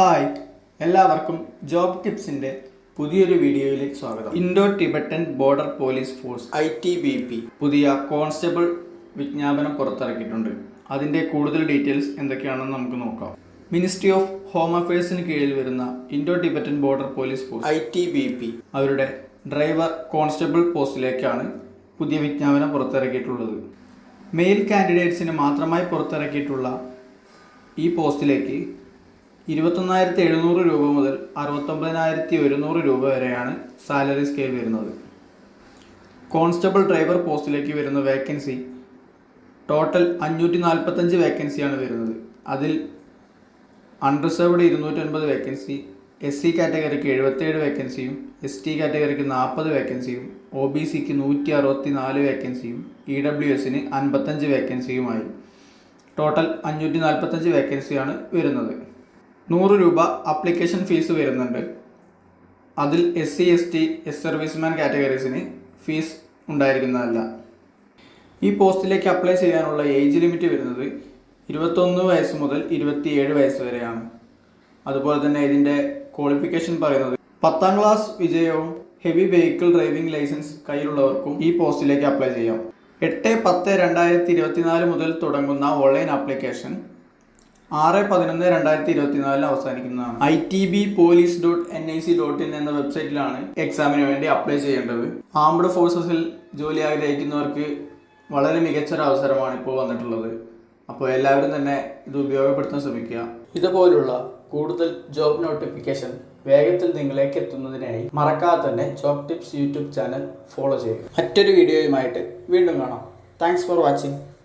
Hi എല്ലാവർക്കും job ടിപ്സിന്റെ പുതിയൊരു വീഡിയോയിലേക്ക് സ്വാഗതം. Indo Tibetan border police force I T B P. പുതിയ കോൺസ്റ്റബിൾ വിജ്ഞാപനം പുറത്തിറക്കിയിട്ടുണ്ട്. അതിന്റെ കൂടുതൽ ഡീറ്റെയിൽസ് എന്തൊക്കെയാണെന്ന് നമുക്ക് നോക്കാം. മിനിസ്ട്രി ഓഫ് ഹോം അഫയേഴ്സിന് കീഴിൽ വരുന്ന Indo Tibetan border police force I T B P. അവരുടെ ഡ്രൈവർ കോൺസ്റ്റബിൾ പോസ്റ്റിലേക്കാണ് പുതിയ വിജ്ഞാപനം പുറത്തിറക്കിയിട്ടുള്ളത്. മെയിൽ കാൻഡിഡേറ്റ്സിന് മാത്രമായി പുറത്തിറക്കിയിട്ടുള്ള ഈ പോസ്റ്റിലേക്ക് ഇരുപത്തൊന്നായിരത്തി എഴുന്നൂറ് രൂപ മുതൽ അറുപത്തൊമ്പതിനായിരത്തി ഒരുന്നൂറ് രൂപ വരെയാണ് സാലറി സ്കെയിൽ വരുന്നത്. കോൺസ്റ്റബിൾ ഡ്രൈവർ പോസ്റ്റിലേക്ക് വരുന്ന വേക്കൻസി ടോട്ടൽ അഞ്ഞൂറ്റി നാൽപ്പത്തഞ്ച് വേക്കൻസിയാണ് വരുന്നത്. അതിൽ അൺറിസർവ്ഡ് ഇരുന്നൂറ്റൻപത് വേക്കൻസി എസ് സി കാറ്റഗറിക്ക് എഴുപത്തേഴ് വേക്കൻസിയും എസ് ടി കാറ്റഗറിക്ക് നാൽപ്പത് വേക്കൻസിയും ഒ ബി സിക്ക് നൂറ്റി അറുപത്തി നാല് വേക്കൻസിയും ഇ ഡബ്ല്യു എസിന് അൻപത്തഞ്ച് വേക്കൻസിയുമായി. ടോട്ടൽ അഞ്ഞൂറ്റി നാൽപ്പത്തഞ്ച് വേക്കൻസിയാണ് വരുന്നത്. നൂറ് രൂപ അപ്ലിക്കേഷൻ ഫീസ് വരുന്നുണ്ട്. അതിൽ S C S T ex serviceman കാറ്റഗറീസിന് fees ഉണ്ടായിരിക്കുന്നതല്ല. ഈ പോസ്റ്റിലേക്ക് അപ്ലൈ ചെയ്യാനുള്ള ഏജ് ലിമിറ്റ് വരുന്നത് ഇരുപത്തൊന്ന് വയസ്സ് മുതൽ ഇരുപത്തിയേഴ് വയസ്സ് വരെയാണ്. അതുപോലെ തന്നെ ഇതിന്റെ ക്വാളിഫിക്കേഷൻ പറയുന്നത് പത്താം ക്ലാസ് വിജയവും ഹെവി വെഹിക്കിൾ ഡ്രൈവിംഗ് ലൈസൻസ് കയ്യിലുള്ളവർക്കും ഈ പോസ്റ്റിലേക്ക് അപ്ലൈ ചെയ്യാം. എട്ട് പത്ത് രണ്ടായിരത്തി ഇരുപത്തിനാല് മുതൽ തുടങ്ങുന്ന ഓൺലൈൻ ആപ്ലിക്കേഷൻ ആറ് പതിനൊന്ന് രണ്ടായിരത്തി ഇരുപത്തിനാലിന് അവസാനിക്കുന്നതാണ്. I T B police dot N I C dot in എന്ന വെബ്സൈറ്റിലാണ് എക്സാമിന് വേണ്ടി അപ്ലൈ ചെയ്യേണ്ടത്. ആംഡ് ഫോഴ്സസിൽ ജോലി ആഗ്രഹിക്കുന്നവർക്ക് വളരെ മികച്ചൊരു അവസരമാണ് ഇപ്പോൾ വന്നിട്ടുള്ളത്. അപ്പോൾ എല്ലാവരും തന്നെ ഇത് ഉപയോഗപ്പെടുത്താൻ ശ്രമിക്കുക. ഇതുപോലുള്ള കൂടുതൽ ജോബ് നോട്ടിഫിക്കേഷൻ വേഗത്തിൽ നിങ്ങളിലേക്ക് എത്തുന്നതിനായി മറക്കാതെ തന്നെ job tips YouTube channel follow ചെയ്യുക. മറ്റൊരു വീഡിയോയുമായിട്ട് വീണ്ടും കാണാം. Thanks for watching